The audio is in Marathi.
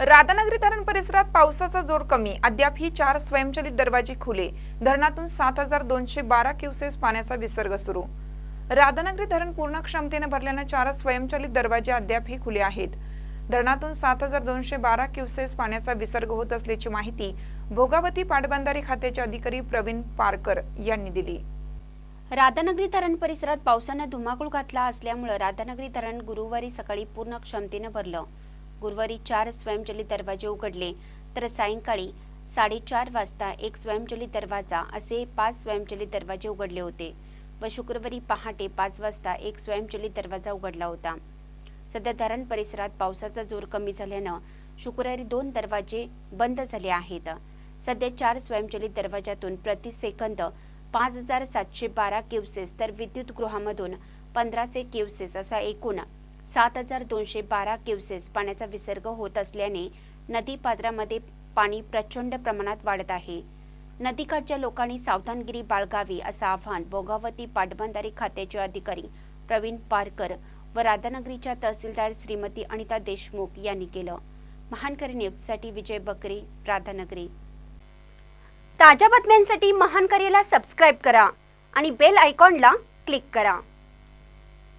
राधानगरी धरण परिसरात पावसाचा जोर कमी. अद्याप ही चार स्वयंचलित दरवाजे खुले. धरणातून सात हजार दोनशे बारा क्युसेस पाण्याचा विसर्ग सुरू. राधानगरी धरण पूर्ण क्षमतेने भरल्यानं चार स्वयंचलित दरवाजे अद्यापही खुले आहेत. धरणातून सात हजार दोनशे बारा क्युसेस पाण्याचा विसर्ग होत असल्याची माहिती भोगावती पाटबंधारे खात्याचे अधिकारी प्रवीण पारकर यांनी दिली. राधानगरी धरण परिसरात पावसानं धुमाकूळ घातला असल्यामुळं राधानगरी धरण गुरुवारी सकाळी पूर्ण क्षमतेनं भरलं. गुरुवारी चार स्वयंचलित दरवाजे उघडले तर सायंकाळी साडेचार वाजता एक स्वयंचलित दरवाजा असे पाच स्वयंचलित दरवाजे उघडले होते व शुक्रवारी पहाटे पाच वाजता एक स्वयंचलित दरवाजा उघडला होता. सध्या धरण परिसरात पावसाचा जोर कमी झाल्यानं शुक्रवारी दोन दरवाजे बंद झाले आहेत. सध्या चार स्वयंचलित दरवाजातून प्रति सेकंद पाच हजार सातशे बारा क्युसेस तर विद्युत गृहामधून पंधराशे क्युसेस असा एकूण सात हजार दोनशे बारा क्युसेस पाण्याचा विसर्ग होत असल्याने नदी पात्रामध्ये पाणी प्रचंड प्रमाणात वाढत आहे. नदीकाठच्या लोकांनी सावधानगिरी बाळगावी असं आव्हान भोगावती पाटबंधारे खात्याचे अधिकारी प्रवीण पारकर व राधानगरीच्या तहसीलदार श्रीमती अनिता देशमुख यांनी केलं. महानकरी न्यूजसाठी विजय बकरे राधानगरी. ताज्या बातम्यांसाठी महानकरीला सबस्क्राईब करा आणि बेल आयकॉनला क्लिक करा.